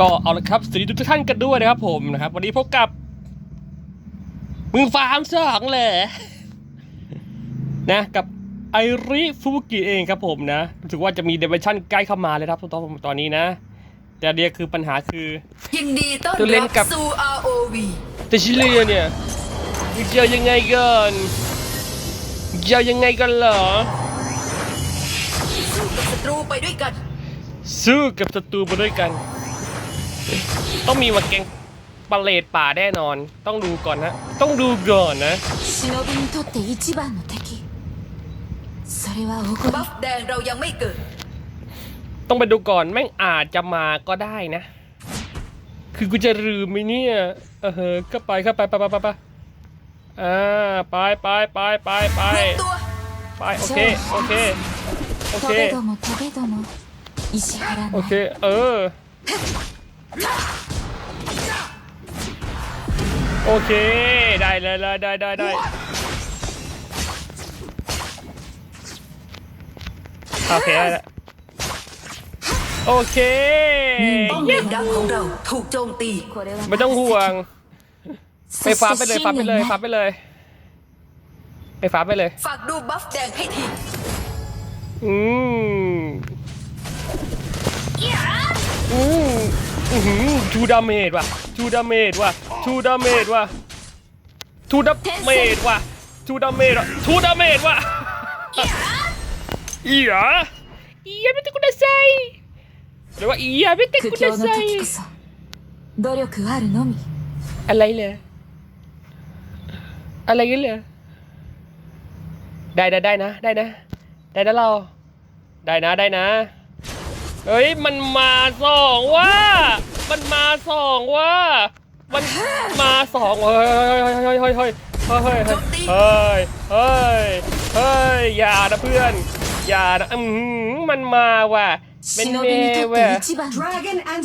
ก็เอาละครับสวัสดีทุกท่านกันด้วยนะครับผมนะครับ วันนี้พบกับมึงฟาร์มสองเลยนะกับไอริฟูบุกิเองครับผมนะรู้สึกว่าจะมีเดเวชั่นใกล้เข้ามาเลยครับตอนตอนนี้นะ แต่เดียวคือปัญหาคือยินดีต้อนตัวเล่นรับกับสู่ ROV แต่ชิเลียเนี่ยมึงจะเอายังไงกันมึงจะเอายังไงกันเหรอสู้กับศัตรูไปด้วยกันสู้กับศัตรูมาด้วยกัน ต้องมีมาแกงปลาเลดป่าแน่นอน ต้องดูก่อนนะ ต้องดูก่อนนะบัฟแดงเรายังไม่เกิด ต้องไปดูก่อนแม่งอาจจะมาก็ได้นะ คือกูจะลืมไหมเนี่ยเออเฮ้ก็ไปก็ไปไปไปไปไปอ่าไปไปไปไปไปไปโอเคโอเคโอเคโอเคเออ โอเค ได้เลยเลยได้ได้ได้โอเคได้แล้โอเค ป้อมเลดังของเราถูกโจมตี ไม่ต้องห่วง ไปฟ้าไปเลยฟ้าไปเลยฟ้าไปเลย ไปฟ้าไปเลย ฝากดูบัฟแดงให้ทีอืมอืม อือหือทูดาเมจว่ะทูดาเมจว่ะทูดาเมจว่ะทูดาเมจว่ะทูดาเมจว่ะทูดาเมจว่ะอีหรออียาไม่ติกุดาไซหรือว่าอียาไม่ติกุดาไซอะไรเลยอะไรกันเลยได้ได้ได้นะ ได้นะ ได้นะเรา ได้นะได้นะ เฮ้ยมันมาสองว่า มันมาสองว่า มันมาสองเฮ้ยเฮ้ยเฮ้ยเฮ้ยเฮ้ยเฮ้ยเฮ้ยเฮ้ยเฮ้ยอย่านะเพื่อนอย่านะอืมมันมาว่ะเป็นเมว่ะ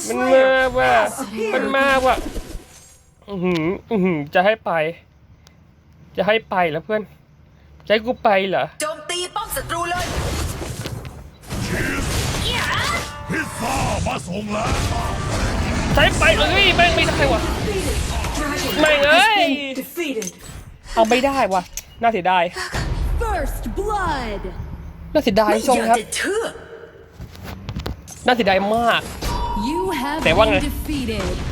มันมาว่ะมันมาว่ะอืมอืมจะให้ไป จะให้ไปเหรอเพื่อนจะให้กูไปเหรอโจมตีป้อมศัตรูเลย ข้ามาส่งแล้วใช้ไปเอ้ยแม่งไม่ได้วะแม่งเอ้ย เอาไม่ได้วะน่าเสียดายน่าเสียดายชมครับ น่าเสียดายมากแต่ว่าไง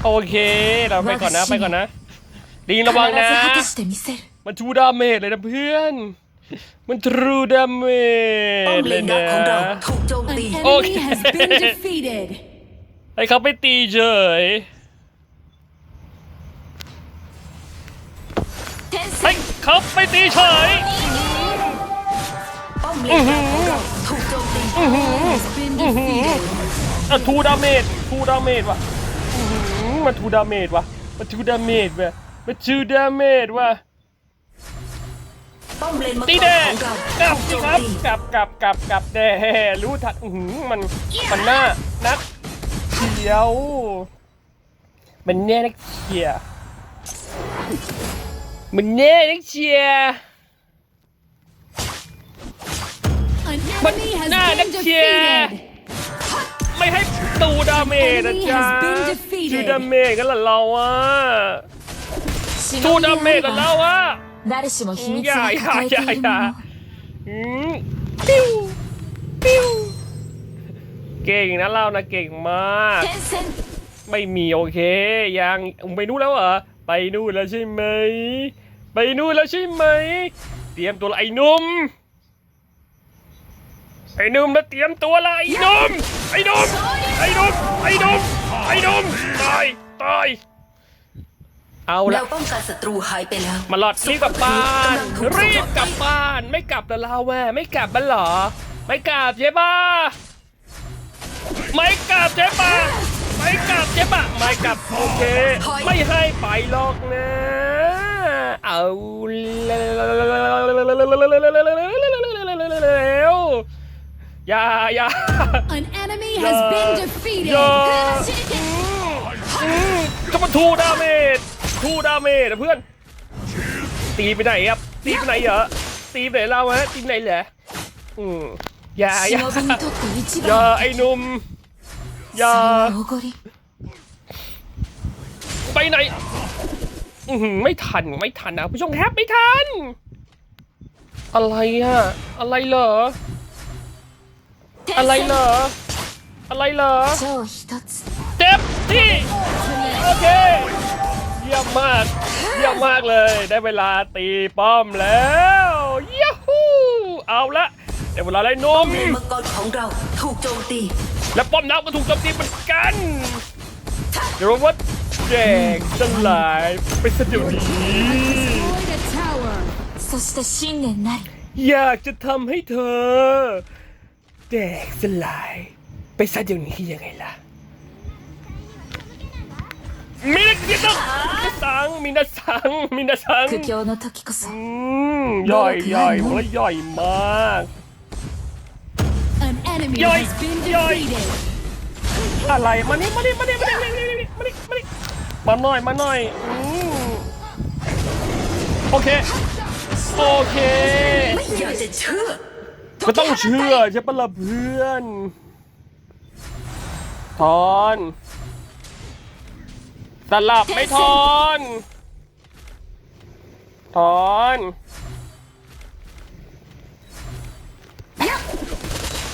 โอเคเราไปก่อนนะไปก่อนนะลิงระวังนะ มันชูดาเมจเลยนะเพื่อน มันทรูดาเมป้อจมเลเลยนดันะงของเราถูกโจม An ตี enemy Okay. has been defeated. ให้เขาไปตีเฉย天ให้才เขาไปตีเฉย ป้อมเลนดังของเราถูกโจมตี Has been defeated. อะทูดาเมจทูดาเมจว่ะอื้อหือมันทูดาเมจว่ะมันทูดาเมจว่ะมันทูดาเมจว่ะ ป้อมเลนมักตีเด้องกลับสิครับกลับกลับกลับกลับเด้รู้ทันหือมันมันหน้านักเขียวมันแน่นักเชียมันแน่นักเชียมันหน้านักเชียไม่ให้ตูดาเมจนะจ๊ะตูดาเมจกันละเราอะตูดาเมจกันเราอะ 誰しも秘密 อย่า を อย่า 抱え อย่า ている อย่า もの อืมปิ้วปิ้วเก่งนะเรานะเก่งมาก 天戦 ไม่มีโอเค ยังไปนู่นแล้วเหรอ ไปนู่นแล้วใช่ไหม ไปนู่นแล้วใช่ไหม เตรียมตัวละไอ้หนุ่ม ไอ้หนุ่มแล้วเตรียมตัวละไอ้หนุ่ม ไอ้หนุ่ม ไอ้หนุ่ม ไอ้หนุ่ม ไอ้หนุ่ม ตาย ตาย เอาแล้ละวป้องกันศัตรูหายไปแล้ว มาหลอดรีบกลับบ้านซุปเปอร์ครีปกำลังถูกรีบกลับบ้าน ไม่กลับแล้วเราแม่ไม่กลับบ้านเหรอ ไม่กลับใช่ปะไม่กลับใช่ปะไม่กลับใช่ปะไม่กลับโอเค ไม่ให้ไปหรอกนะ เอาแล้วอย่าอย่า An enemy has Yeah. been defeated. อย่าอืมก็มา ทูดาเมจนะเพื่อน ตีไปไหนครับ ตีไปไหนเหรอ ตีไปไหนเราฮะ ตีไหนแหรออืมอย่าอย่าอย่าไอ้นุ่มอย่าไปไหนไม่ทันไม่ทันนะผู้ชมแทบไม่ทัน อะไรฮะอะไรเหรอ อะไรเหรอ อะไรเหรอเต็มที่โอเค เยี่ยมมาก เยี่ยมมากเลย ได้เวลาตีป้อมแล้วยูฮูเอาละได้เวลาไล่นม เลนมังกรของเราถูกโจมตี และป้อมน้ำก็ถูกโจมตีเหมือนกันเดี๋ยวว่าแจกสลายไปสะดุดนี้ Destroyed a tower. そして信念なり อยากจะทำให้เธอ แตกสลาย ไปซะเดี๋ยวนี้ยังไงล่ะ มินากิโตะสังมินาสังมินาสัง苦境の時こそอืมย่อยย่อยผมว่ย่อยมาก An อยอะไรมานี่มานี่มานี่มานี่มานี่มานี่มานี่มาหน่อยมาหน่อยอืมโอเคโอเคอย่าจะเชื่อก็ต้องเชื่อใช่ปะล่ะเพื่อนทอน สลับไม่ทอนทอน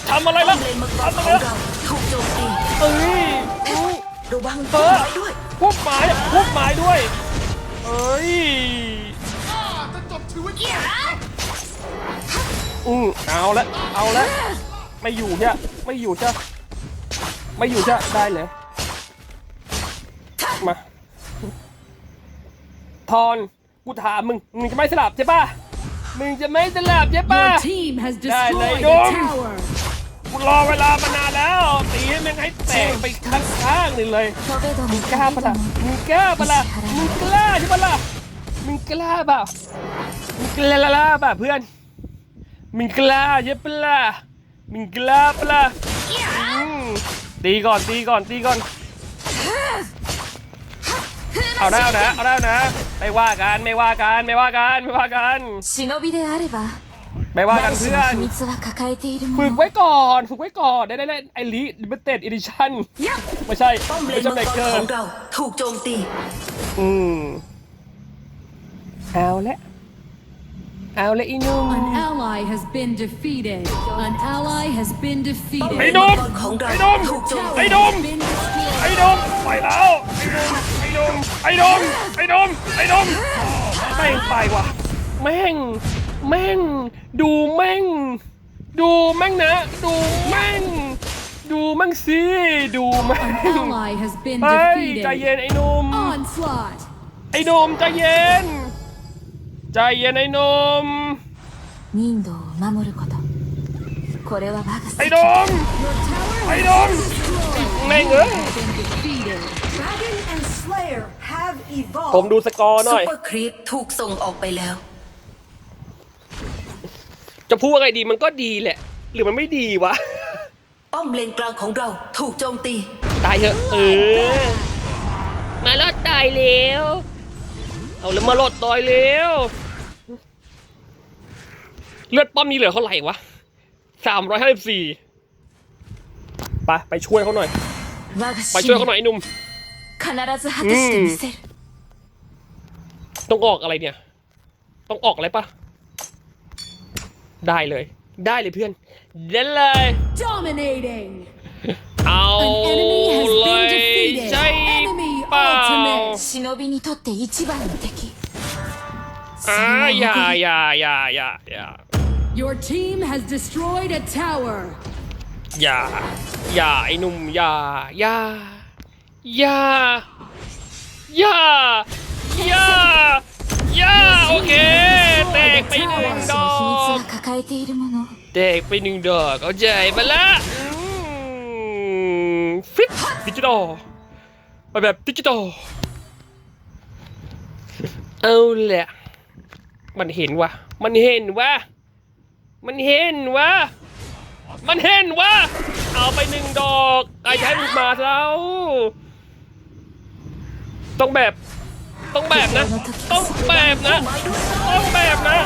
ทำอะไรล่ะเลนมังกรทำขอะอไรงล่ะเราถูกโจมตีเอ้ยอุ๊ยระวังเอต้นอไม้ด้วยพวกไม้อะพวกไม้ด้วย เอ้ยอืมเอาละเอาละไม่อยู่ใช่ไม่อยู่ใช่ไม่อยู่ใช่ได้เลย มาทอนกูถามมึง มึงจะไม่สลับใช่ปะมึงจะไม่สลับใช่ปะได้เลยดมกูรอเวลามานานแล้วตีให้มึงให้แตกไปข้างๆนี่เลยมึงกล้าปะล่ะมึงกล้าปะล่ะมึงกล้าใช่ปะล่ะมึงกล้าเปล่ามึงกล้าล่ะเปล่าเพื่อน มึงกล้าใช่ปะล่ะมึงกล้าปะล่ะตีก่อนตีก่อนตีก่อน เอาได้เอานะเอาได้เอานะ ไม่ว่ากันไม่ว่ากันไม่ว่ากันไม่ว่ากัน 忍びであれば ไม่ว่ากัน 大 เพื่ 事 อ なん秘密は抱えているも ฝึก の ไว้ก่อนฝึกไว้ก่อนได้ได้ได้ไอรีลิมิเต็ดอีดิชั่นไม่ใช่ ป้อมเล ไม่ น ใช่ มัง เบ ก เก ร อ ขอ ร์ งเราถูกโจมตี อืมเอาละเอาละอีนุ่ม An ally has been defeated. An ally has been ไอ้ defeated. นุ่ม มังกรของเรา ไอ้นุ่ม ถูกโจม ไอ้ ตี นุ่ม Been destroyed. ไอ้นุ่มไปแล้วไอ้ นุ่มไอ้นุ่มไอ้นุ่มไอ้นุ่มแม่งไปว่ะแม่งแม่งดูแม่ง ดูแม่งนะ ดูแม่ง ดูแม่งสิดูแม่ง Ally has been เฮ้ยใจ defeated. เย็นไอ้นุ่ม Onslaught. ไอ้หนุ่มใจเย็น ใจเย็นไอ้หนุ่ม 人道を守ることこれは我が ไอ้ 責 หนุ่ม Your tower ผม evolved. ดูสกอร์ห ซุ น่ ป อย เปอร์ครีปถูกส่งออกไปแล้ว จะพูดว่าไงดีมันก็ดีแหละ หรือมันไม่ดีวะ ป้อมเลนกลางของเราถูกโจมตี ตายเถอะเออ มาลอดตายแล้ว เอาแล้วมาลอดตายแล้ว เลือดป้อมมีเหลือเท่าไหร่วะสามร้อยห้าสิบสี่ไปไปช่วยเขาหน่อย 我が ไป 信 ช่วยเขา 念 หน่อยไอ้หนุ่ม 必ず果たしてみせる ต้องออกอะไรเนี่ย ต้องออกอะไรปะได้เลย ได้เลยเพื่อน เด่นเลย dominating เอาเลยใช่ป่าอาอย่าอย่าอย่าอย่าอย่า Your team has destroyed a tower อย่า อย่าไอ้หนุ่มอย่าอย่าอย่าอย่า ย่าย่าโอเคแตกไปหนึ่งดอกแตกไปหนึ่งดอกเอาใจมาละฟิตดิจิตอลไปแบบดิจิตอลเอาแหละมันเห็นวะมันเห็นวะมันเห็นวะมันเห็นวะเอาไปหนึ่งดอกไอ้ใช้มันมาแล้ว ต้องแบบ ต้องแบบนะ ต้องแบบนะ ต้องแบบนะ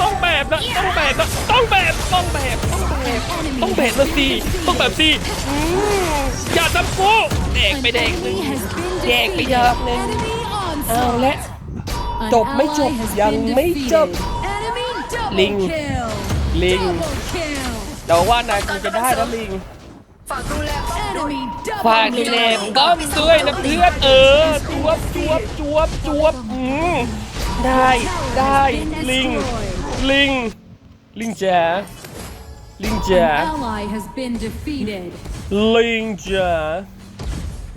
ต้องแบบนะ ต้องแบบนะต้องแบบต้องแบบต้องแบบต้องแบบนะสิต้องแบบสิอย่าทำกูแดกไปแดกหนึ่งแดกไปยอดอกหนึ่งเอาละ An Chộp mấy ally chộp, has dần been mấy defeated. chộp. Enemy double Linh. kill. Linh. Double kill. เดาว่า นายคงจะได้นะลิงฝากดู ฟาดไปเลยต้อมด้วยนะเพื่อนเออจวบจวบจวบจวบอืมได้ได้ลิง ลิง ลิงจ๋าลิงจ๋าลิงจ๋า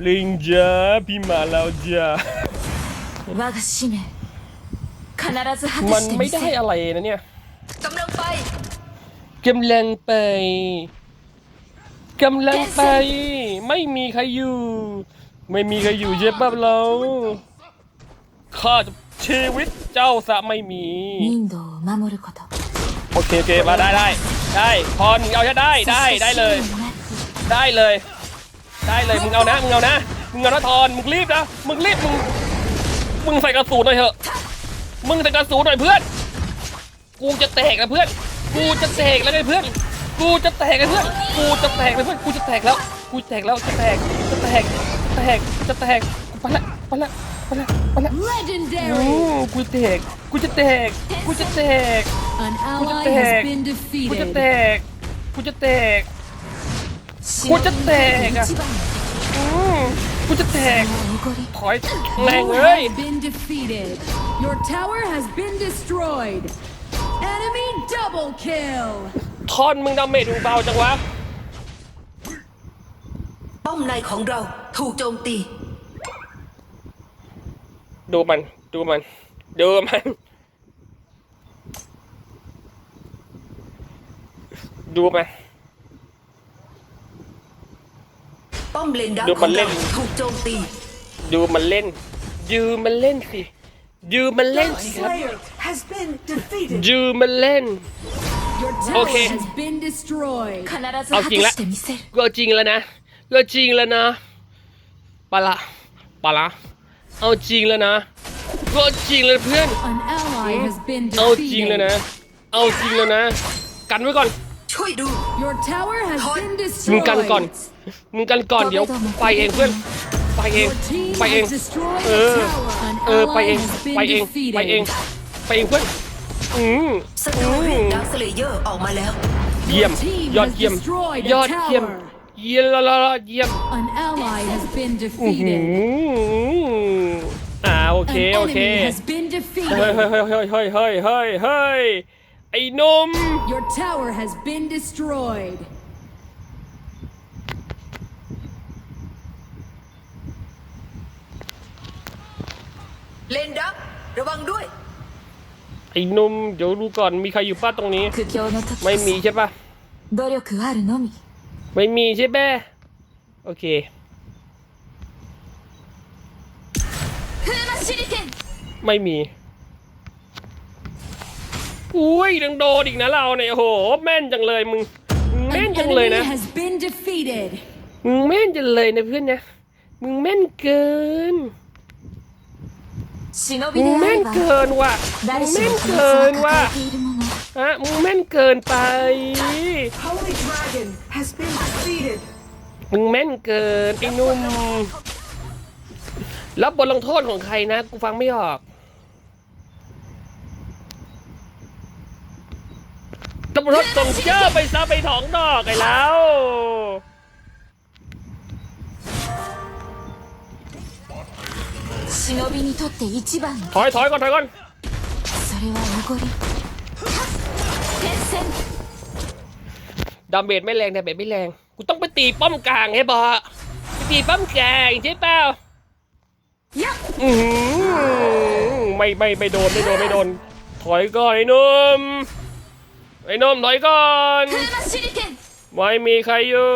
ลิงจ๋าพี่มาแล้วจ้ามันไม่ได้อะไรนะเนี่ยกำลังไปกำลังไป กำลังไป ไม่มีใครอยู่ ไม่มีใครอยู่เย็บแบบเราข้าจะชีวิตเจ้าจะไม่มีโอเคโอเคมาได้ได้ได้พรมึเอาจะได้ได้ได้เลย ได้เลย ได้เลยมึงเอานะมึงเอานะมึงเอานะทอนมึงรีบนะมึงรีบมึงมึงใส่กระสุนหน่อยเถอะ มึงใส่กระสุนหน่อยเพื่อน กูจะแตกนะเพื่อน กูจะแตกแล้วไงเพื่อน กูจะแตกเลเพื่อน กูจะแตกเลเพื่อน กูจะแตกแล้ว กูแตกแล้ว จะแตก จะแตก จะแตก จะแตก กูไปละ ไปละ ไปละ ไปละ โอ้ Legendary! กูแตก กูจะแตก กูจะแตกกูจะแตกกูจะแตก กูจะแตก กูจะแตกอะอืกูจะแตก ถอยแรงเลย Your tower has been destroyed. Enemy double kill. ทอนมึงดาเมจมึงเบาจังวะ ป้อมในของเราถูกโจมตี ดูมัน ดูมัน ดูมัน ดูมัน ป้อมเลนดักดูขมัอนงเล่เราน ถูกโจมตี ดูมันเล่น ยืมมันเล่นสิ ยืมมันเล่น Dark สิครับ Slayer has been defeated. ยืมมันเล่น โอเค เอาจริงแล้วก็จริงแล้วนะก็จริงแล้วนะปะละปะละเอาจริงแล้วนะก็จริงแล้วเพื่อน เอาจริงแล้วนะ เอาจริงแล้วนะ กันไว้ก่อนมึงกันก่อน มึงกันก่อนเดี๋ยวไปเองเพื่อน ไปเอง ไปเอง เออ เออไปเอง ไปเอง ไปเอง ไปเองเพื่อน อืมศัตรูเรียกดักสเลเยอร์ออกมาแล้ว เยี่ยม Your team ยอด has เยี่ยม destroyed ย a อดเยี่ยม tower. เยี่ยมละละละเยี่ยม An ally has been อื้อหื defeated. ออ่าโอ An เคโอเค enemy has been เฮ้ย defeated. เฮ้ยเฮ้ยเฮ้ยเฮ้ยเฮ้ยเฮ้ยเฮ้ยไอ้หนม Your tower has been destroyed. เลนดักระวังด้วยไอ้หนมเดี๋ยวดูก่อน มีใครอยู่ป้าตรงนี้ 苦境の時 ไม่มีใช่ปะ 努力あるのみ ไม่มีใช่ปะโอเค 風魔手裏剣 ไม่มี อุ้ยยังโดนอีกนะเราเนี่ยโอ้โห แม่นจังเลยมึงมึงแม่น An จังเลย enemy นะ has been defeated. มึงแม่นจังเลยนะเพื่อนนะ มึงแม่นเกิน 忍び มึงแม่นเกินว่ะมึงแม่นเกินว่ะฮะมึงแม่นเกินไป มึงแม่นเกินไอ้นุ่มรับบทลงโทษของใครนะ กูฟังไม่ออกตำรวจส่งเจ้าไปซาไปถองดอกไอ้แล้ว 忍びにとって一番の ถอยถอยก่อนถอยก่อน それはおごり転戦 ดาเมจไม่แรงดาเมจไม่แรง กูต้องไปตีป้อมกลางให้บอไปตีป้อมกลางใช่เปล่าอือหือไม่ไม่ไม่โดนไม่โดนไม่โดน ถอยก่อนไอ้หนุ่มไอ้หนุ่มถอยก่อน 風魔手裏剣 ไม่มีใครอยู่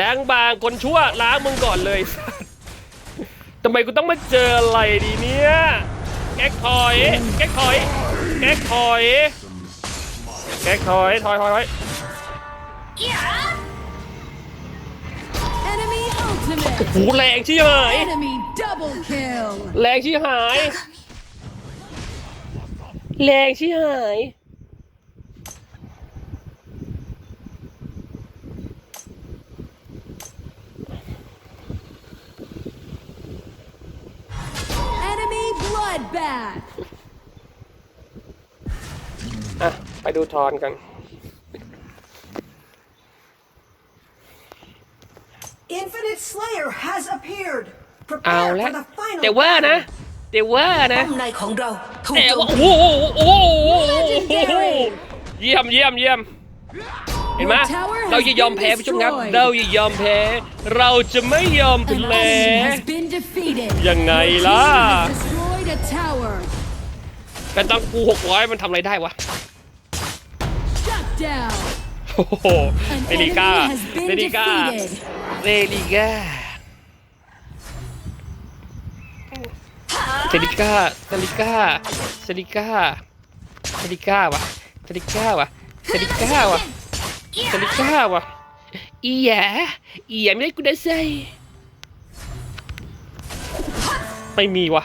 ล้างบางคนชั่วล้างมึงก่อนเลย ทำไมกูต้องมาเจออะไรดีเนี่ยแก๊กถอยแก๊กถอยแก๊กถอยแก๊กถอยถอยถอยถอย Enemy ultimate. หูแรงชี้หาย Enemy double kill. แรงชี้หายแรงชี้หาย Bloodbath. อะ ไปดูทอนกัน Infinite Slayer has appeared. เอา Prepare ละ for the final แต่ว่านะ แต่ว่านะป้อมในของเราถูกแต่โจมว่าตีโอ้โหโอ้โหโอ้โหเยี่ยมเยี่ยมเยี่ยมเห็นไหม Your tower has เราจะยอมแพ้ been ผู้ชมครับ destroyed. เราจะยอมแพ้ เราจะไม่ยอม An แพ้ enemy has been defeated. ยังไง Your team ล่ะ has destroyed a tower. แต่ตังกูหกร้อยมันทำอะไรได้วะ Shut down. โอ้โห An เรลิก้า enemy has เร been ลิก้า defeated. เรลิก้าเซริก้าเซริก้าเซริก้าเซริก้าวะเซริก้าวะเซริก้าวะเซริก้าวะอีหยาอีหยาไม่ได้กูได้ใส่ไม่มีวะ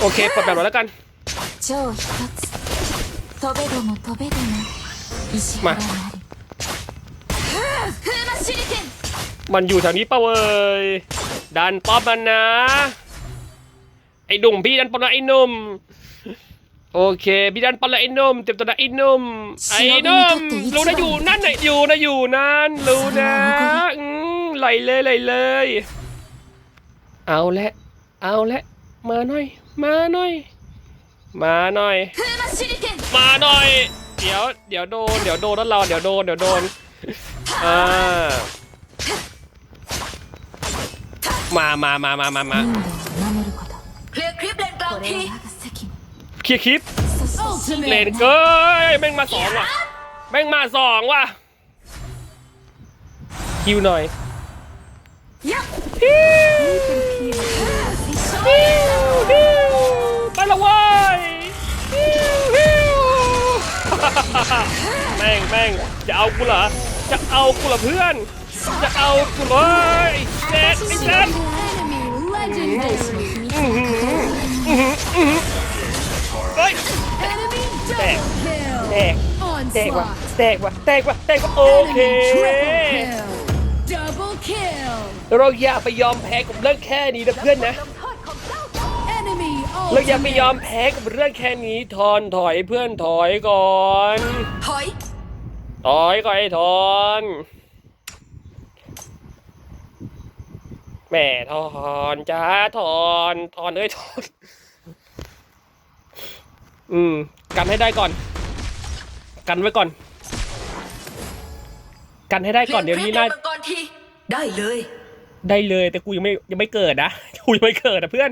โอเคเปิดแบบเราแล้วกัน 超一つ飛べども飛べども石原まなり風魔手裏剣 มันอยู่แถวนี้ปะเว้ย ดันป๊อปมันนะ ไอ้ดุ่งพี่ดันป๊อปนะไอ้หนุ่ม โอเค พี่ดันป๊อปนะไอ้หนุ่มเต็มตัวนะไอ้หนุ่ม ไอ้หนุ่มรู้นะอยู่นั่นน่ะอยู่นะอยู่นั่นรู้นะอืมไหลเลยไหลเลย เอาละเอาละ มาหน่อย มาหน่อย มาหน่อย มาหน่อย เดี๋ยว เดี๋ยวโดน เดี๋ยวโดนแล้วเราเดี๋ยวโดน เดี๋ยวโดน อ่า มามามามามามาเคลียร์คลิปเลนกลางทีเคลียร์คลิป เลนเกยแม่งมาสองว่ะ แม่งมาสองว่ะคิวหน่อยฮิว แม่งแม่งจะเอากูเหรอ จะเอากูเหรอเพื่อน จะเอากูเลยไอ้เจ็ดไอ้เจ็ด Enemy legendary. เฮ้ย Enemy Dang. double kill. แตกแตกว่ะ Onslaught. แตกว่ะแตกว่ะแตกว่ะโอเค Enemy triple kill. Double kill. เราอย่าไปยอมแพ้กับเรื่องแค่นี้นะเพื่อนนะ Enemy เราอย่าไปยอม ultimate. แพ้กับเรื่องแค่นี้ทอนถอยเพื่อนถอยก่อน ถอย ถอยก่อนไอ้ทอนแหม่ทอนจ้าทอนทอนเอ้ยทอนอืม กันให้ได้ก่อน กันไว้ก่อน กันให้ได้ก่อนเดี๋ยวนี้น่าคลีร์คลิปเลนมังกรทีได้เลย ได้เลยแต่กูยังไม่ยังไม่เกิดนะกูยังไม่เกิดนะเพื่อน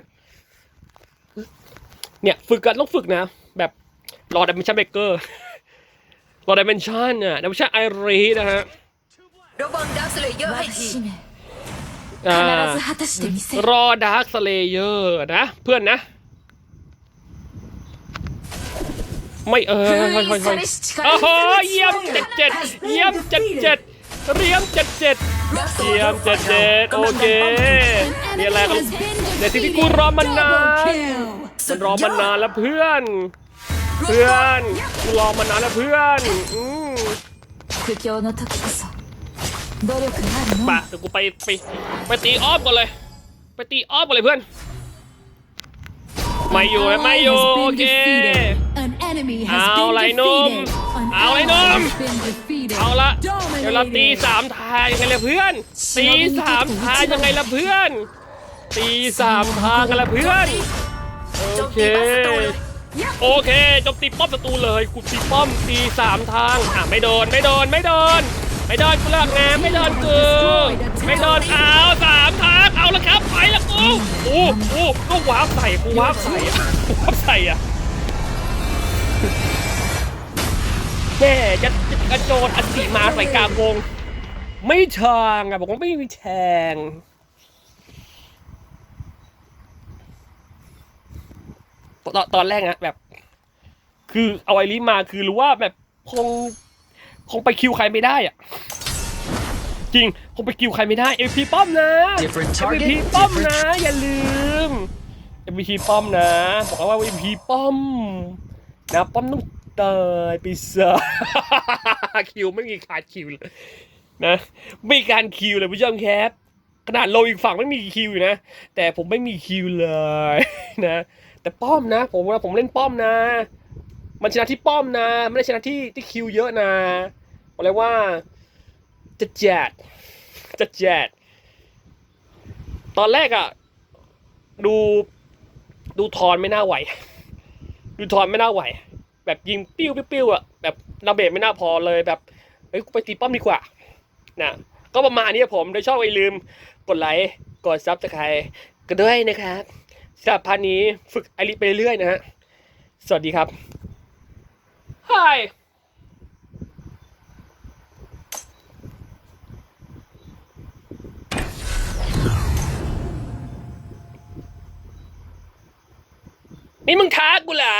เนี่ยฝึกกันต้องฝึกนะ แบบรอดิเมนชั่นเบเกอร์รอดิเมนชั่นี่ยดิเมนชั่นไอรีนะฮะรอดาร์คสเลเยอร์นะ เพื่อนนะ ไม่เออค่อยๆโอ้โหเยี่ยมเจ็ดเจ็ดเยี่ยมเจ็ดเจ็ดเรียมเจ็ดเจ็ดเยี่ยมเจ็ดเจ็ดโอเคนี่แหละในสิ่งที่กูรอมานาน Double kill. มันรอมานานแล้วเพื่อน เพื่อนกูรอมานานแล้วเพื่อนอืม 苦境の時こそ努力あるの ป่ะเดี๋ยวกูไปไปไปตีอ้อมก่อนเลย ไปตีอ้อมก่อนเลยเพื่อน ไม่อยู่ An นะ ally ไม่อยู่ has โอ been เค defeated. An enemy has เอา been ไรหนุ่ม defeated. An เอาไร ally หนุ่ม has been defeated. เอาละเดี๋ยวเราตี Dominated. สามทางยังไงล่ะเพื่อน ตีสามทางยังไงล่ะเพื่อน ตีสามทางกันล่ะเพื่อน โอเค โอเคจมตีป้อมศัตรูเลยกูตีป้อมตีสามทางอะไม่โดนไม่โดนไม่โดนไม่โดนกูเลิกงานไม่โดนกูไม่โดนเอาสามทางเอาละครับไปละกูโอ้โอ้ก็วาร์ปใส่กูวาร์ปใส่อะกูวาร์ปใส่อะแม่จะจะกระโจนอันติมาใส่กลางวง ไม่ทางอะบอกว่าไม่มีแทง ตอนตอนแรกอะแบบ คือเอาไอริมาคือรู้ว่าแบบคงคงไปคิวใครไม่ได้อะจริงคงไปคิวใครไม่ได้เอพีป้อมนะ Different เอ target, พีป้อม different นะ อย่าลืมเอพีป้อมนะบอกว่าเอพีป้อมนะป้อมต้องตายไปซะคิวไม่มีขาดคิวเลยนะไม่มีการคิวเลยผู้ชมแคปขนาดโลอีกฝั่งไม่มีคิวอยู่นะ แต่ผมไม่มีคิวเลยนะ แต่ป้อมนะ ผมว่าผมเล่นป้อมนะ มันชนะที่ป้อมนะ ไม่ได้ชนะที่ที่คิวเยอะนะบอกเลยว่าจะแจดจะแจดตอนแรกอะดูดูทอนไม่น่าไหว ดูทอนไม่น่าไหว แบบยิงปิ้วปิ้วอะแบบระเบิดไม่น่าพอเลยแบบเฮ้ยไปตีป้อมดีกว่านะก็ประมาณนี้ผมโดยชอบไอย่าลืม กดไลค์ กดซับสไครต์กันด้วยนะครับ สำหรับพาร์ทนี้ฝึกไอริไปเรื่อยๆนะฮะ สวัสดีครับ Hi นี่มึงท้ากูเหรอ